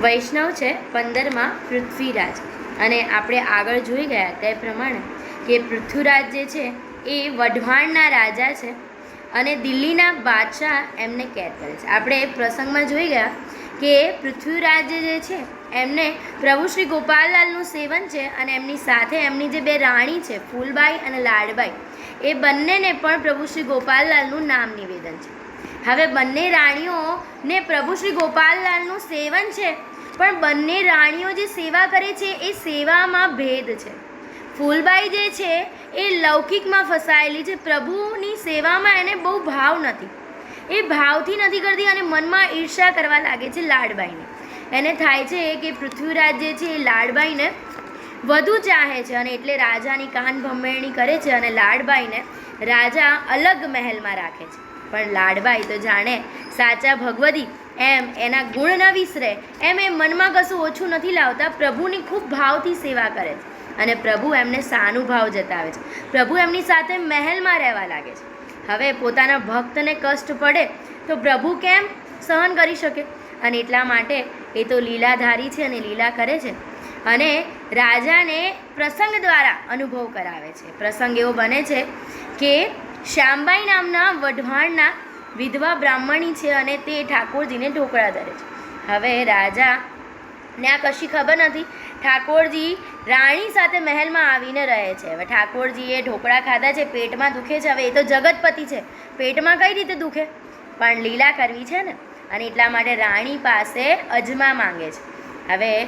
વૈષ્ણવ છે પંદરમાં પૃથ્વીરાજ. અને આપણે આગળ જોઈ ગયા તે પ્રમાણે કે પૃથ્વીરાજ જે છે એ વઢવાણના રાજા છે અને દિલ્હીના બાદશાહ એમને કેદ કરે છે. આપણે એ પ્રસંગમાં જોઈ ગયા કે પૃથ્વીરાજ જે છે એમને પ્રભુ શ્રી ગોપાલલાલનું સેવન છે અને એમની સાથે એમની જે બે રાણી છે ફૂલબાઈ અને લાડબાઈ એ બંનેને પણ પ્રભુ શ્રી ગોપાલલાલનું નામ નિવેદન છે. હવે બંને રાણીઓને પ્રભુ શ્રી ગોપાલલાલનું સેવન છે, પણ બંને રાણીઓ જે સેવા કરે છે એ સેવામાં ભેદ છે. ફૂલબાઈ જે છે એ લૌકિકમાં ફસાયેલી છે, પ્રભુની સેવામાં એને બહુ ભાવ નથી. એ ભાવથી નથી કરતી અને મનમાં ઈર્ષા કરવા લાગે છે લાડબાઈને. એને થાય છે કે પૃથ્વીરાજ જે છે એ લાડબાઈને વધુ ચાહે છે અને એટલે રાજાની કાન ભંભેરણી કરે છે અને લાડબાઈને રાજા અલગ મહેલમાં રાખે છે. પણ લાડબાઈ તો જાણે સાચા ભગવદી. એમ એના ગુણ ન વિસરે, એમ એ મનમાં કશું ઓછું નથી લાવતા, પ્રભુની ખૂબ ભાવથી સેવા કરે છે અને પ્રભુ એમને સાનુભાવ જતાવે છે. પ્રભુ એમની સાથે મહેલમાં રહેવા લાગે છે. હવે પોતાના ભક્તને કષ્ટ પડે તો પ્રભુ કેમ સહન કરી શકે? અને એટલા માટે એ તો લીલાધારી છે અને લીલા કરે છે. અને રાજાને પ્રસંગ દ્વારા અનુભવ કરાવે છે. પ્રસંગ એવો બને છે કે શ્યામબાઈ નામના વઢવાણના વિધવા બ્રાહ્મણી છે અને તે ઠાકોરજીને ઢોકળા ધરે છે. હવે રાજા ને આ કશી ખબર નથી. ઠાકોરજી રાણી સાથે મહેલમાં આવીને રહે છે. હવે ઠાકોરજીએ ઢોકળા ખાધા છે, પેટમાં દુખે છે. હવે એ તો જગતપતિ છે. પેટમાં કઈ રીતે દુખે? પણ લીલા કરવી છે ને, અને એટલા માટે રાણી પાસે અજમા માંગે છે. હવે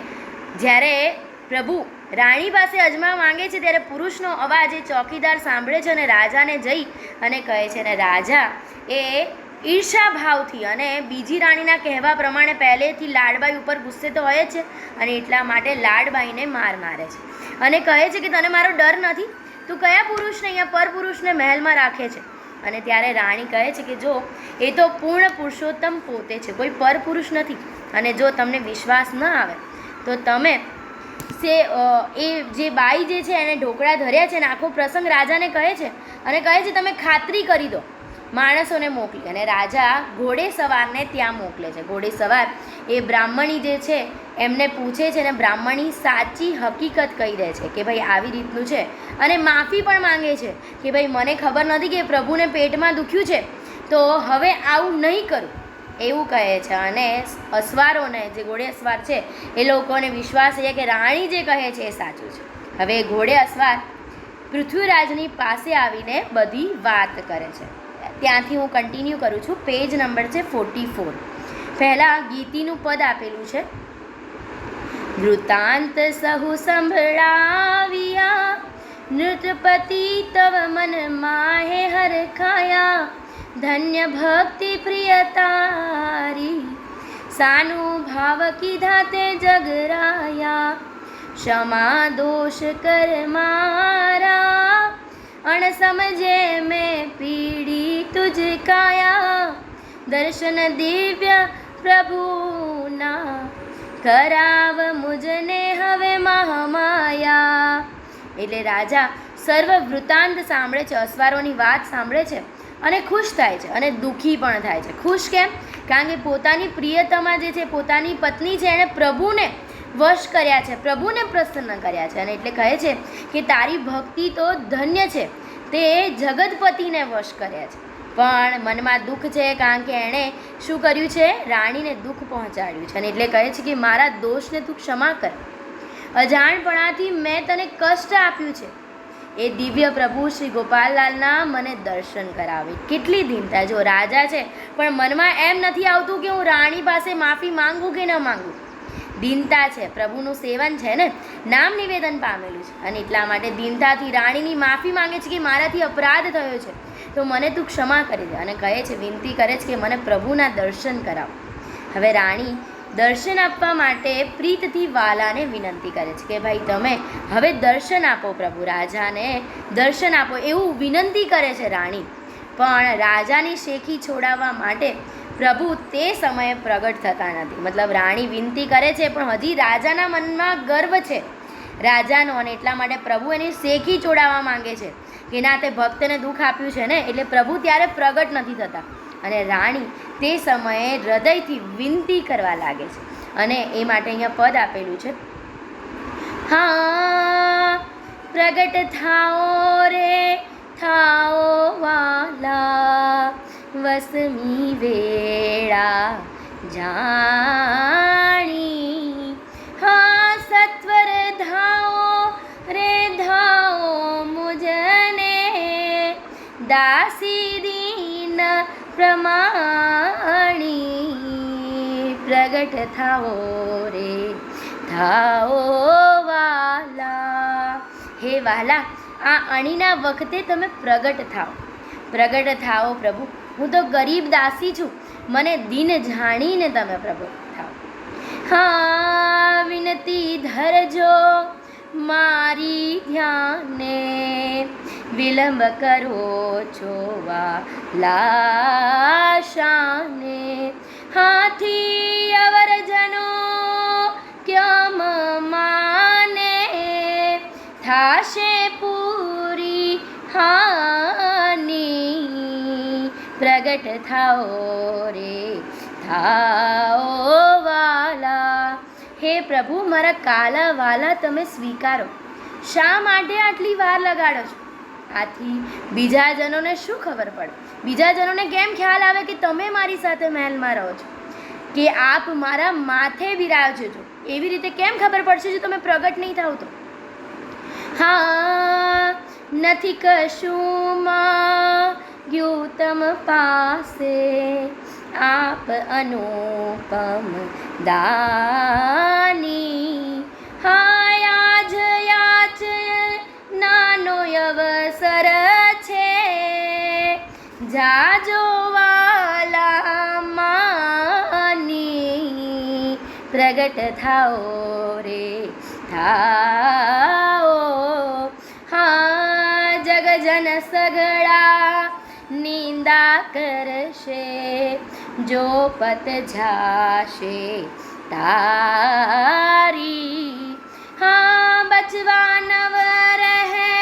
જ્યારે પ્રભુ રાણી પાસે અજમા માંગે છે ત્યારે પુરુષનો અવાજ એ ચોકીદાર સાંભળે છે અને રાજાને જઈ અને કહે છે, ને રાજા, એ ઈર્ષાભાવથી અને બીજી રાણીના કહેવા પ્રમાણે પહેલેથી લાડબાઈ ઉપર ગુસ્સે તો હોય છે અને એટલા માટે લાડબાઈને માર મારે છે. અને કહે છે કે, તને મારો ડર નથી? તું કયા પુરુષને અહીંયા પરપુરુષને મહેલમાં રાખે છે? અને ત્યારે રાણી કહે છે કે, જો, એ તો પૂર્ણ પુરુષોત્તમ પોતે છે, કોઈ પરપુરુષ નથી અને જો તમને વિશ્વાસ ન આવે, તો તમે સે એ જે બાઈ જે છે એને ઢોકળા ધર્યા છે ને, આખો પ્રસંગ રાજાને કહે છે અને કહે છે, તમે ખાતરી કરી દો. માણસોને મોકલી અને રાજા ઘોડે સવારને ત્યાં મોકલે છે. ઘોડે સવાર એ બ્રાહ્મણી જે છે, એમને પૂછે છે ને, બ્રાહ્મણી સાચી હકીકત કહી દે છે કે ભાઈ આવી રીતનું છે? અને માફી પણ માંગે છે કે ભાઈ, મને ખબર નથી કે પ્રભુને પેટમાં દુખ્યું છે, તો હવે આવું નહીં કરું. એવું કહે છે અને અસવારોને જે ઘોડે અસવાર છે, એ લોકોને વિશ્વાસ છે કે રાણી જે કહે છે એ સાચું છે. હવે ઘોડે અસવાર પૃથ્વીરાજની પાસે આવીને બધી વાત કરે છે. ત્યાંથી હું કન્ટિન્યુ કરું છું. પેજ નંબર છે ફોર્ટી ફોર પહેલાં ગીતીનું પદ આપેલું છે. વૃતાંત સહુ સંભળાવ્યા, નૃતપતિ તવ મન માહે હરખાયા ધન્ય ભક્તિ પ્રિય તારી સાનુભાવ કીધા તે જગરાયા ક્ષમા દોષ કર મારા અણ સમજે મેં પીડી તુજ કાયા દર્શન દિવ્ય પ્રભુના કરાવ મુજને હવે મહામાયા એટલે રાજા સર્વ વૃતાંત સાંભળે છે, અસવારોની વાત સાંભળે છે. અને ખુશ થાય છે અને દુઃખી પણ થાય છે. ખુશ કેમ? કારણ કે પોતાની પ્રિયતમા જે છે, પોતાની પત્ની છે, એણે પ્રભુને વશ કર્યા છે, પ્રભુને પ્રસન્ન કર્યા છે. અને એટલે કહે છે કે તારી ભક્તિ તો ધન્ય છે, તે જગતપતિને વશ કર્યા છે. પણ મનમાં દુઃખ છે, કારણ કે એણે શું કર્યું છે? રાણીને દુઃખ પહોંચાડ્યું છે. અને એટલે કહે છે કે મારા દોષને તું ક્ષમા કર. અજાણપણાથી મેં તને કષ્ટ આપ્યું છે. એ દિવ્ય પ્રભુ શ્રી ગોપાલલાલના મને દર્શન કરાવે. કેટલી દીનતા જો રાજા છે, પણ મનમાં એમ નથી આવતું કે હું રાણી પાસે માફી માંગું કે ન માંગું. દીનતા છે, પ્રભુનું સેવન છે ને, નામ નિવેદન પામેલું છે. અને એટલા માટે દીનતાથી રાણીની માફી માંગે છે કે મારાથી અપરાધ થયો છે. તો મને તું ક્ષમા કરી દે અને કહે છે, વિનંતી કરે છે કે મને પ્રભુના દર્શન કરાવ. હવે રાણી દર્શન આપવા માટે પ્રીતથી વાલાને વિનંતી કરે છે કે ભાઈ તમે હવે દર્શન આપો પ્રભુ, રાજાને દર્શન આપો એવું વિનંતી કરે છે રાણી. પણ રાજાની શેખી છોડાવવા માટે પ્રભુ તે સમયે પ્રગટ થતા નથી. મતલબ રાણી વિનંતી કરે છે, પણ હજી રાજાના મનમાં ગર્વ છે. રાજાનો અને એટલા માટે પ્રભુ એની શેખી છોડાવવા માંગે છે કે ના તે ભક્તને દુઃખ આપ્યું છે ને, એટલે પ્રભુ ત્યારે પ્રગટ નથી થતા. અને રાણી તે સમયે હૃદયથી વિનંતી કરવા લાગે છે. અને એ માટે અહીંયા પદ આપેલું છે. હા, પ્રગટ થાઓ રે, થાઓ વાલા, વસમી વેળા જાણી. હા, સત્વર ધાઓ રે, ધાઓ મુજને, દાસી દીન પ્રમાણી પ્રગટ થાઓ રે. થાઓ વાલા. હે વાલા, આ અણીના વખતે તમે પ્રગટ થાઓ. પ્રગટ થાઓ પ્રભુ. હું તો ગરીબ દાસી છું. મને દિન જાણીને તમે પ્રભુ થાઓ. હા, વિનતી ધરજો મારી ધ્યાને. વિલંબ કરો છો લાશાને. હાથી અવરજનો ક્યમ માને? થાશે પૂરી હાની. પ્રગટ થાઓ રે, થાઓ વાલા. હે પ્રભુ, મારા કાલા વાલા, તમે સ્વીકારો. શા માટે આટલી વાર લગાડો છો? આથી બીજા જનોને શું ખબર પડે? બીજા જનોને કેમ ખ્યાલ આવે કે તમે મારી સાથે મહેલમાં રહો છો? કે આપ મારા માથે બિરાજો છો? એવી રીતે કેમ ખબર પડશે જો તમે પ્રગટ નહીં થાવ તો? હા, નથી કશું માગ્યું તમ પાસે આપ અનુપમ દાની. થાઓ રે, થાઓ. હા, જગજન સગડા નિંદા કરશે, જો પત જાશે તારી. હા, બચવા નવ રહે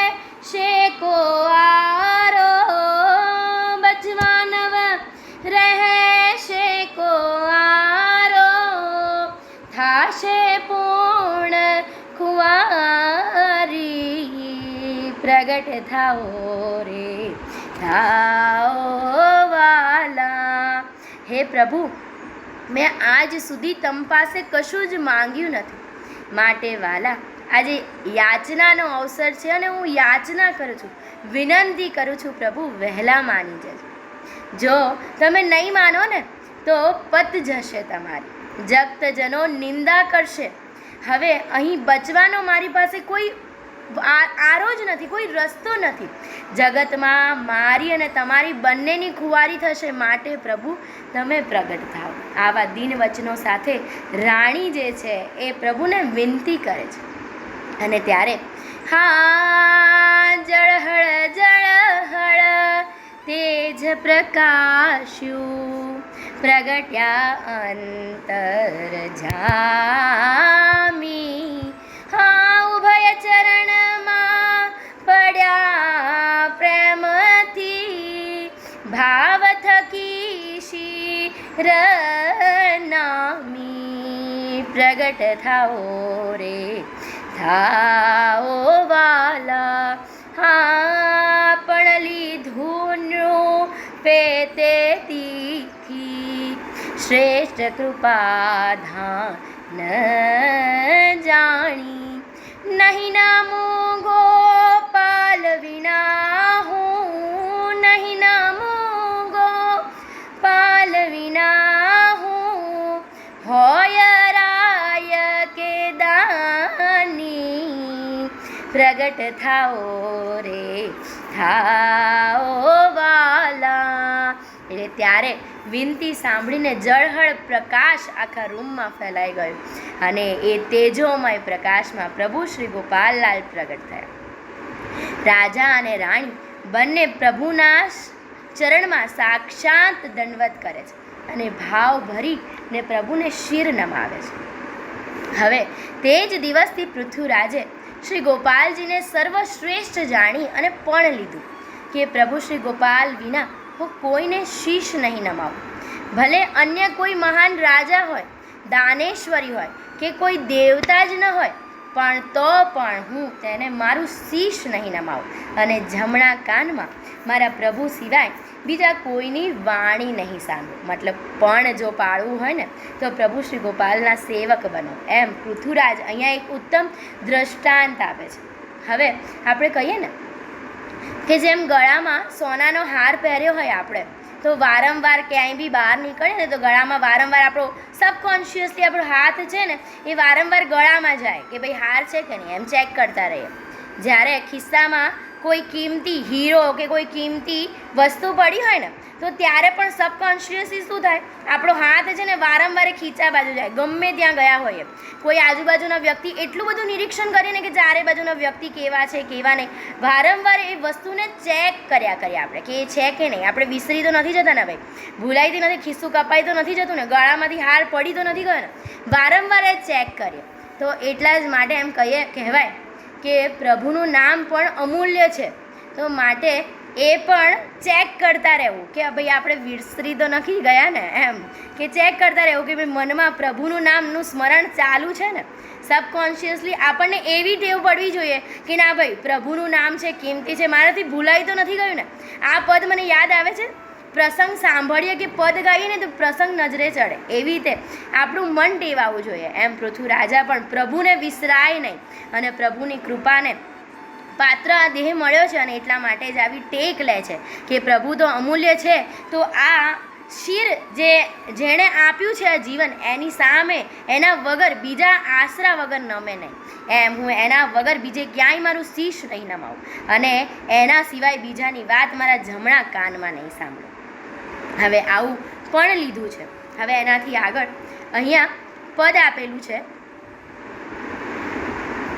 શેકો આરો. પ્રગટ થાઓ રે. થાઓ વાલા. હે પ્રભુ, મેં આજ સુધી તમ પાસે કશું જ માંગ્યું નથી. માટે વાલા, આજે યાચનાનો અવસર છે અને હું યાચના કરું છું. વિનંતી કરું છું પ્રભુ, વહેલા માની જજો. જો તમે નહીં માનો ને, તો પત જશે તમારી. જગતજનો નિંદા કરશે. હવે અહીં બચવાનો મારી પાસે કોઈ આરો જ નથી, કોઈ રસ્તો નથી. જગતમાં મારી અને તમારી બંનેની ખુવારી થશે માટે પ્રભુ તમે પ્રગટ થાવ. આવા દિન વચનો સાથે રાણી જે છે એ પ્રભુને વિનંતી કરે છે. અને ત્યારે, હા જળહળ જળહળ તેજ પ્રકાશ્યું, પ્રગટ્યા અંતર જામી. હા, ઉભય ચરણમાં શિર નામી પ્રગટ થાઓ રે થાઓ વાલા હા પણ લીધું પેતે તીથી શ્રેષ્ઠ કૃપાધાન જાણી નહીં નામો ગોપાલ વિના હું નહીં હોય રાય કે દાની? પ્રગટ થાઓ રે, થાઓ વાલા. એટલે ત્યારે વિનંતી સાંભળીને જળહળ પ્રકાશ આખા રૂમમાં ફેલાઈ ગયો. અને એ તેજોમય પ્રકાશમાં પ્રભુ શ્રી ગોપાલલાલ પ્રગટ થયા. રાજા અને રાણી બંને પ્રભુના ચરણમાં સાક્ષાત દંડવત કરે છે. અને ભાવ ભરી ને પ્રભુને શિર નમાવે છે. હવે તે જ દિવસથી પૃથ્વીરાજે શ્રી ગોપાલજીને સર્વશ્રેષ્ઠ જાણી અને પણ લીધું કે પ્રભુ શ્રી ગોપાલ વિના હું કોઈને શીશ નહીં નમાવું. ભલે અન્ય કોઈ મહાન રાજા હોય, દાનેશ્વરી હોય કે કોઈ દેવતા જ ન હોય પણ તો પણ હું તેને મારું શીશ નહીં નમાવું અને જમણા કાનમાં મારા પ્રભુ સિવાય બીજા કોઈની વાણી નહીં સાંભળું. મતલબ પણ જો પાળવું હોય ને, તો પ્રભુ શ્રી ગોપાલના સેવક બનો. એમ પૃથુરાજ અહીંયા એક ઉત્તમ દ્રષ્ટાંત આપે છે. હવે આપણે કહીએ ને કે જેમ ગળામાં સોનાનો હાર પહેર્યો હોય આપણે તો વારંવાર ક્યાંય બી બહાર નીકળે ને તો ગળામાં વારંવાર આપણો સબકોન્શિયસલી આપણો હાથ છે ને, એ વારંવાર ગળામાં જાય કે ભાઈ હાર છે કે નહીં એમ ચેક કરતા રહીએ. જ્યારે ખિસ્સામાં કોઈ કિંમતી હીરો કે કોઈ કિંમતી વસ્તુ પડી હોય ને, તો ત્યારે પણ સબકોન્શિયસલી શું થાય? આપણો હાથ છે ને વારંવાર ખીચા બાજુ જાય, ગમે ત્યાં ગયા હોઈએ કોઈ આજુબાજુના વ્યક્તિ એટલું બધું નિરીક્ષણ કરીને કે ચારે બાજુના વ્યક્તિ કેવા છે, કેવા નહીં, વારંવાર એ વસ્તુને ચેક કર્યા કરીએ આપણે કે એ છે કે નહીં. આપણે વિસરી તો નથી જતા ને ભાઈ. ભૂલાઈતી નથી, ખિસ્સું કપાઈ તો નથી જતું ને, ગળામાંથી હાર પડી તો નથી ગયો ને. વારંવાર એ ચેક કરીએ. તો એટલા જ માટે એમ કહીએ, કહેવાય કે પ્રભુનું નામ પણ અમૂલ્ય છે. તો માટે એ પણ ચેક કરતા રહેવું કે ભાઈ આપણે વિસરી તો નથી ગયા ને એમ. કે ચેક કરતા રહેવું કે ભાઈ મનમાં પ્રભુનું નામનું સ્મરણ ચાલુ છે ને. સબકોન્શિયસલી આપણને એવી ટેવ પડવી જોઈએ કે ના ભાઈ, પ્રભુનું નામ છે, કિંમતી છે, મારાથી ભૂલાઈ તો નથી ગયું ને. આ પદ મને યાદ આવે છે? પ્રસંગ સાંભળીએ કે પદ ગાઈએ ને તો પ્રસંગ નજરે ચડે. એવી રીતે આપણું મન ટેવાવું જોઈએ. એમ પૃથ્વી રાજા પણ પ્રભુને વિસરાય નહીં અને પ્રભુની કૃપાને પાત્ર આ દેહ મળ્યો છે અને એટલા માટે જ આવી ટેક લે છે કે પ્રભુ તો અમૂલ્ય છે. તો આ શિર જે જેણે આપ્યું છે આ જીવન, એની સામે એના વગર બીજા આશરા વગર નમે નહીં. એમ હું એના વગર બીજે ક્યાંય મારું શીશ નહીં નમાવું અને એના સિવાય બીજાની વાત મારા જમણા કાનમાં નહીં સાંભળું. હવે આવું પણ લીધું છે. હવે એનાથી આગળ અહીંયા પદ આપેલું છે.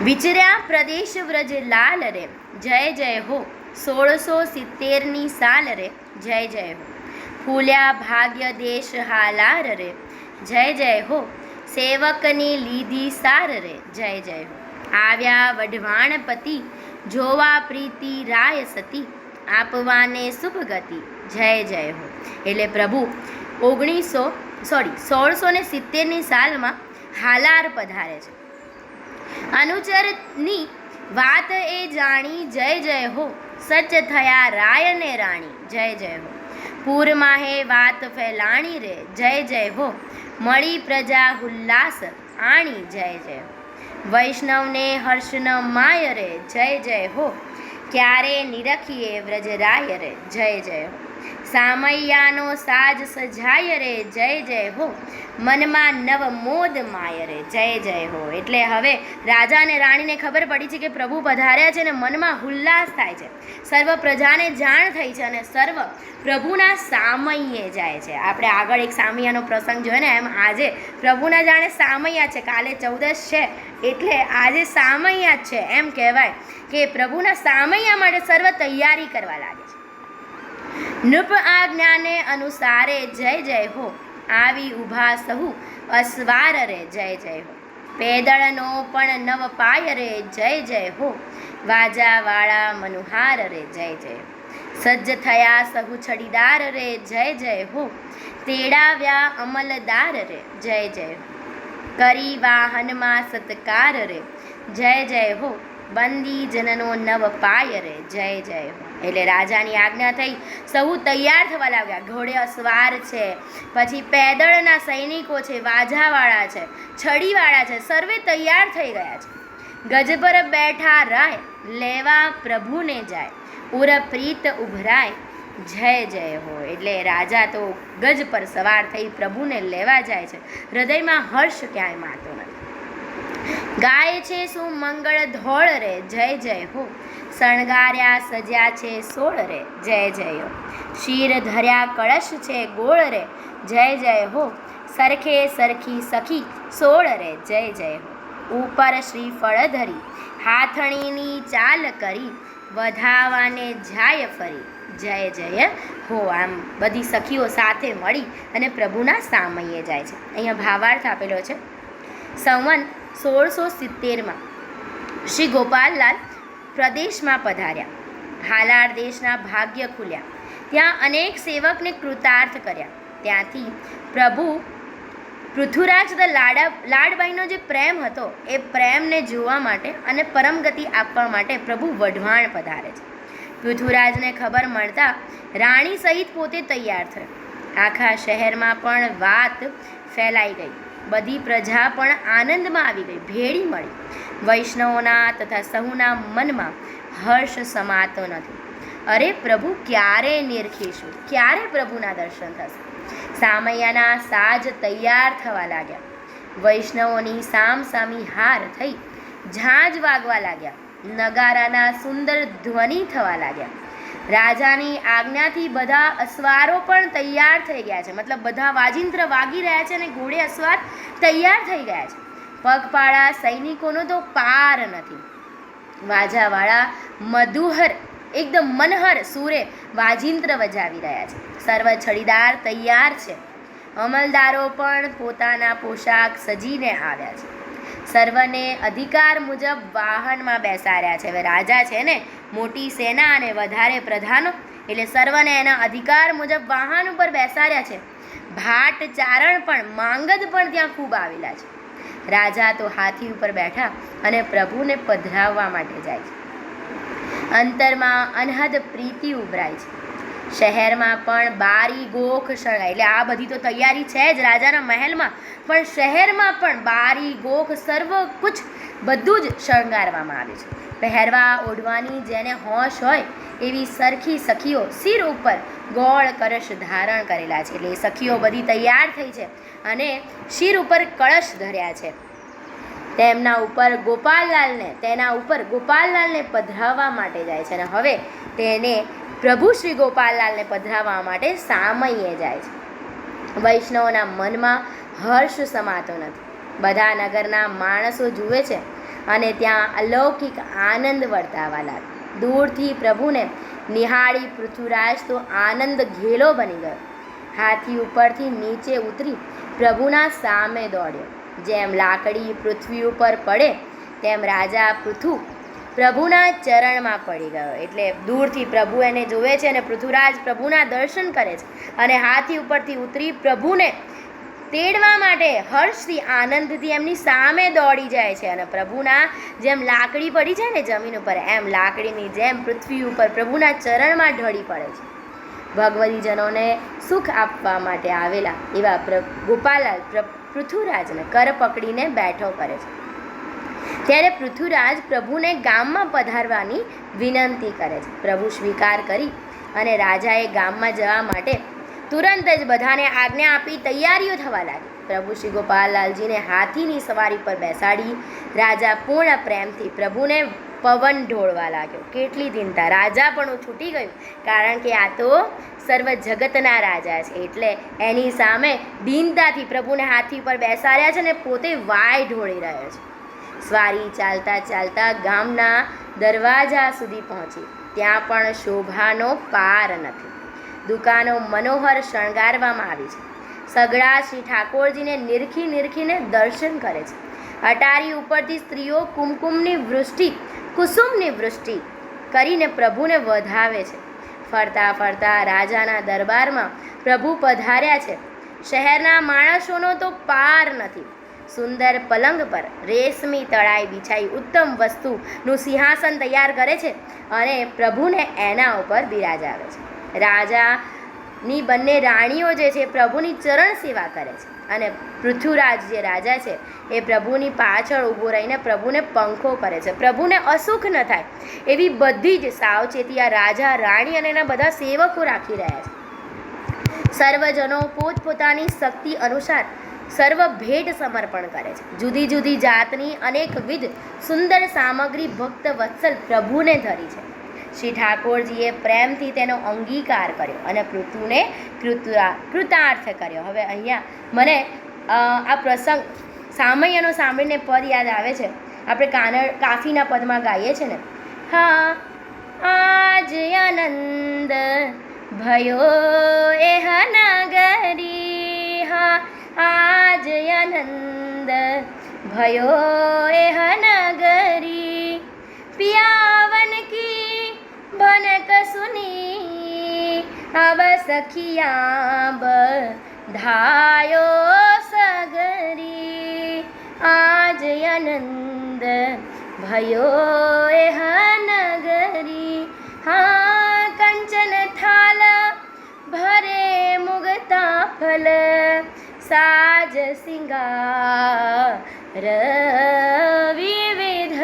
વિચર્યા પ્રદેશ વ્રજ લાલ રે, જય જય હો, સોળસો સિત્તેરની સાલ રે, જય જય હો. ફૂલ્યા ભાગ્ય દેશ હાલાર રે, જય જય હો, સેવકની લીધી સાર રે, જય જય હો. આવ્યા વઢવાણપતિ, જોવા પ્રીતિ રાય સતી, આપવાને શુભ ગતિ જય જય હો. એટલે પ્રભુ, ઓગણીસો સોરી સોળસો ને સિત્તેરની સાલમાં હાલાર પધારે છે. અનુચરની વાત એ જાણી, જય જય હો, સચ થયા રાય ને રાણી, જય જય હો. પૂરમાં હે વાત ફેલાણી રે, જય જય હો. મળી પ્રજા ઉલ્લાસ આણી, જય જય વૈષ્ણવને હર્ષન માય રે, જય જય હો. ક્યારે નિરખીએ વ્રજરાય રે, જય જય હો. સામૈયાનો સાજ સજાય રે, જય જય હો. મનમાં નવ મોદ માય રે, જય જય હો. એટલે હવે રાજા અને રાણીને ખબર પડી છે કે પ્રભુ પધાર્યા છે અને મનમાં હુલ્લાસ થાય છે. સર્વ પ્રજાને જાણ થઈ છે અને સર્વ પ્રભુના સામયે જાય છે. આપણે આગળ એક સામૈયાનો પ્રસંગ જોયો ને, એમ આજે પ્રભુના જાણે સામૈયા છે. કાલે ચૌદશ છે, એટલે આજે સામૈયા જ છે. એમ કહેવાય કે પ્રભુના સામૈયા માટે સર્વ તૈયારી કરવા લાગે છે. નૃપ આજ્ઞાને અનુસારે જય જય હો. આવી ઊભા સહુ, અસવાર રે જય જય હો. પેદળનો પણ નવ પાય રે જય જય હો. વાજાવાળા મનુહાર રે જય જય સજ્જ થયા સહુ છડીદાર રે જય જય હો. તેડાવ્યા અમલદાર રે જય જય કરી વાહનમાં સત્કાર રે જય જય હો. બંદી જનનો નવ પાય રે જય જય હો. એટલે રાજાની આજ્ઞા થઈ, સૌ તૈયાર થવા લાગ્યા. ઘોડે અસવાર છે, પછી પેદળના સૈનિકો છે, વાજાવાળા છે, છડીવાળા છે, સર્વે તૈયાર થઈ ગયા છે. ગજ પર બેઠા રાય લેવા પ્રભુને જાય. ઉર પ્રીત ઉભરાય, જય જય હો. એટલે રાજા તો ગજ પર સવાર થઈ પ્રભુને લેવા જાય છે. હૃદયમાં હર્ષ ક્યાંય માતો નથી. ગાય છે, શું મંગળ ધોળ રે? જય જય હો. શણગાર્યા, સજ્યા છે સોળ રે. જય જય. હો શીર ધર્યા કળશ છે ગોળ રે. જય જય હો. સરખે સરખી સખી સોળ રે. જય જય હો. ઉપર શ્રીફળ ધરી, હાથણીની ચાલ કરી, વધાવાને જાય ફરી. જય જય હો. આમ બધી સખીઓ સાથે મળી અને પ્રભુના સામયે જાય છે. અહીંયા ભાવાર્થ આપેલો છે. સંવન સોળસો સિત્તેરમાં શ્રી ગોપાલલાલ પ્રદેશમાં પધાર્યા. હાલાર દેશના ભાગ્ય ખુલ્યા. ત્યાં અનેક સેવકને કૃતાર્થ કર્યા. ત્યાંથી પ્રભુ પૃથુરાજ તથા લાડા, લાડબાઈનો જે પ્રેમ હતો, એ પ્રેમને જોવા માટે અને પરમગતિ આપવા માટે પ્રભુ વઢવાણ પધારે છે. પૃથુરાજને ખબર મળતા રાણી સહિત પોતે તૈયાર થયો. આખા શહેરમાં પણ વાત ફેલાઈ ગઈ. બધી પ્રજા પણ આનંદમાં આવી ગઈ. ભેળી મળી. વૈષ્ણવોના તથા સહુના મનમાં હર્ષ સમાતો નથી. અરે પ્રભુ, ક્યારે નિરખીશું? ક્યારે પ્રભુના દર્શન થશે? સામૈયાના સાજ તૈયાર થવા લાગ્યા. વૈષ્ણવોની સામસામી હાર થઈ ઝાંજ વાગવા લાગ્યા. નગારાના સુંદર ધ્વનિ થવા લાગ્યા. રાજાની આજ્ઞાથી બધા અસવારો પણ તૈયાર થઈ ગયા છે. મતલબ બધા વાજિંત્ર વાગી રહ્યા છે અને ઘોડે અસવાર તૈયાર થઈ ગયા છે. પગપાળા સૈનિકોનો તો પાર નથી. વાજાવાળા મધુહર, એકદમ મનહર સૂરે વાજિંત્ર વજાવી રહ્યા છે. સર્વ છડીદાર તૈયાર છે. અમલદારો પણ પોતાના પોશાક સજીને આવ્યા છે. સર્વને અધિકાર મુજબ વાહનમાં બેસાડ્યા છે. હવે રાજા છે ને, મોટી સેના અને વધારે પ્રધાનો, એટલે સર્વને એના અધિકાર મુજબ વાહન ઉપર બેસાડ્યા છે. ભાટ ચારણ પણ માંગદ પણ ત્યાં ખૂબ આવેલા છે. રાજા તો હાથી ઉપર બેઠા અને પ્રભુને પધરાવવા માટે જાય છે. અંતરમાં અનહદ પ્રીતિ ઉભરાય છે. શહેરમાં પણ બારી ગોખ શણગાય એટલે આ બધી તો તૈયારી છે જ રાજાના મહેલમાં. પણ શહેરમાં પણ બારી ગોખ સર્વ કુછ બધું જ શણગારવામાં આવે છે. પહેરવા ઓઢવાની જેને હોશ હોય એવી સરખી સખીઓ સિર ઉપર ગોળ કરશ ધારણ કરેલા છે. એટલે સખીઓ બધી તૈયાર થઈ છે. અને શિર ઉપર કળશ ધર્યા છે. તેમના ઉપર ગોપાલલાલને, તેના ઉપર ગોપાલલાલને પધરાવવા માટે જાય છે અને હવે તેને પ્રભુ શ્રી ગોપાલલાલને પધરાવવા માટે સામયે જાય છે. વૈષ્ણવના મનમાં હર્ષ સમાતો નથી. બધા નગરના માણસો જુએ છે અને ત્યાં અલૌકિક આનંદ વર્તાવા લાગે દૂરથી પ્રભુને નિહાળી પૃથ્વીરાજ તો આનંદ ઘેલો બની ગયો. હાથી ઉપરથી નીચે ઉતરી પ્રભુના સામે દોડ્યો. જેમ લાકડી પૃથ્વી ઉપર પડે, તેમ રાજા પૃથુ પ્રભુના ચરણમાં પડી ગયો. એટલે દૂરથી પ્રભુ એને જોવે છે અને પૃથ્વીરાજ પ્રભુના દર્શન કરે છે અને હાથી ઉપરથી ઉતરી પ્રભુને તેડવા માટે હર્ષથી, આનંદથી એમની સામે દોડી જાય છે અને પ્રભુના જેમ લાકડી પડી જાય ને જમીન ઉપર, એમ લાકડીની જેમ પૃથ્વી ઉપર પ્રભુના ચરણમાં ઢળી પડે છે. ભગવતીજનોને સુખ આપવા માટે આવેલા એવા પ્ર ગોપાલાલ પૃથ્વીરાજને કર પકડીને બેઠો કરે છે. ત્યારે પૃથુરાજ પ્રભુને ગામમાં પધારવાની વિનંતી કરે છે. પ્રભુ સ્વીકાર કરી અને રાજાએ ગામમાં જવા માટે તુરંત જ બધાને આજ્ઞા આપી તૈયારીઓ થવા લાગી. પ્રભુ શ્રી ગોપાલલાલજીને હાથીની સવારી પર બેસાડી રાજા પૂર્ણ પ્રેમથી પ્રભુને પવન ઢોળવા લાગ્યો. કેટલી દિનતા રાજા પણ છૂટી ગયું, કારણ કે આ તો સર્વ જગતના રાજા છે. એટલે એની સામે દિનતાથી પ્રભુને હાથી પર બેસાડ્યા છે ને પોતે વાય ઢોળી રહ્યો છે. સ્વારી ચાલતા ચાલતા ગામના દરવાજા સુધી પહોંચી. ત્યાં પણ શોભાનો પાર નથી. દુકાનો મનોહર શણગારવામાં આવી છે. સગડા શ્રી ઠાકોરજીને નિરખી નિરખીને દર્શન કરે છે. અટારી ઉપરથી સ્ત્રીઓ કુમકુમની વૃષ્ટિ કુસુમની વૃષ્ટિ કરીને પ્રભુને વધાવે છે. ફરતા ફરતા રાજાના દરબારમાં પ્રભુ પધાર્યા છે. શહેરના માણસોનો તો પાર નથી. સુંદર પલંગ પર રેશમી તળાઈ બિછાઈ ઉત્તમ વસ્તુનું સિંહાસન તૈયાર કરે છે અને પ્રભુને એના ઉપર બિરાજાવે છે. રાજાની બંને રાણીઓ જે છે પ્રભુની ચરણ સેવા કરે છે. અને પૃથ્વીરાજ જે રાજા છે, એ પ્રભુની પાછળ ઊભો રહીને પ્રભુને પંખો કરે છે. પ્રભુને અસુખ ન થાય એવી બધી જ સાવચેતી આ રાજા, રાણી અને એના બધા સેવકો રાખી રહ્યા છે. સર્વજનો પોતપોતાની શક્તિ અનુસાર સર્વ ભેટ સમર્પણ કરે છે. જુદી જુદી જાતની અનેકવિધ સુંદર સામગ્રી ભક્ત વત્સલ પ્રભુને ધરી છે. શ્રી ઠાકોરજીએ પ્રેમથી તેનો અંગીકાર કર્યો અને પૃથુને કૃતા કૃતાર્થ કર્યો. હવે અહીંયા મને આ પ્રસંગ સામૈયાનો સાંભળીને પદ યાદ આવે છે. આપણે કાનર કાફીના પદમાં ગાઈએ છીએ ને. હા, આજ આનંદ ભયો એ નગરી હા, આજ આનંદ ભયો એ નગરી કી सुनी अब सखिया बायो सगरी आज आनन्द नगरी। हाँ कंचन थाल भरे मुगता फल साज सिङ्गा रविध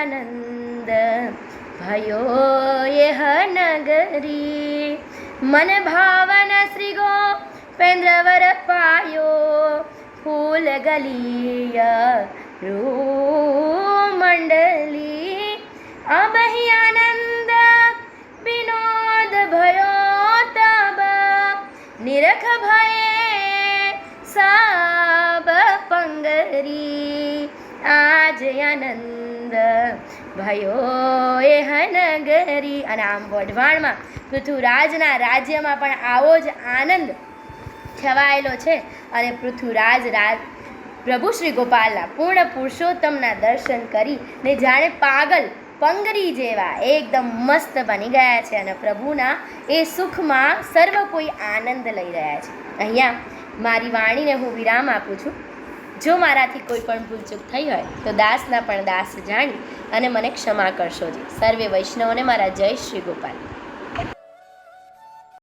આનંદ ભયો યહ નગરી મન ભાવન શ્રી ગો પેન્દ્રવર પાયો ફૂલ ગલીય મંડલી અબહી આનંદ વિનોદ ભયો તબ નિરખ ભયે સાબ પંગરી આજ આનંદ ભયો એ હનગરી અને આમ વઢવાણમાં પૃથ્વીરાજના રાજ્યમાં પણ આવો જ આનંદ છવાયેલો છે અને પૃથ્વીરાજ રાજ પ્રભુ શ્રી ગોપાલના પૂર્ણ પુરુષોત્તમના દર્શન કરી ને જાણે પાગલ પંગરી જેવા એકદમ મસ્ત બની ગયા છે અને પ્રભુના એ સુખમાં સર્વ કોઈ આનંદ લઈ રહ્યા છે. અહીંયા મારી વાણીને હું વિરામ આપું છું. જો મારાથી કોઈ પણ ભૂલચૂક થઈ હોય, તો દાસના પણ દાસ જાણી અને મને ક્ષમા કરશો જી. સર્વે વૈષ્ણવને મારા જય શ્રી ગોપાલ.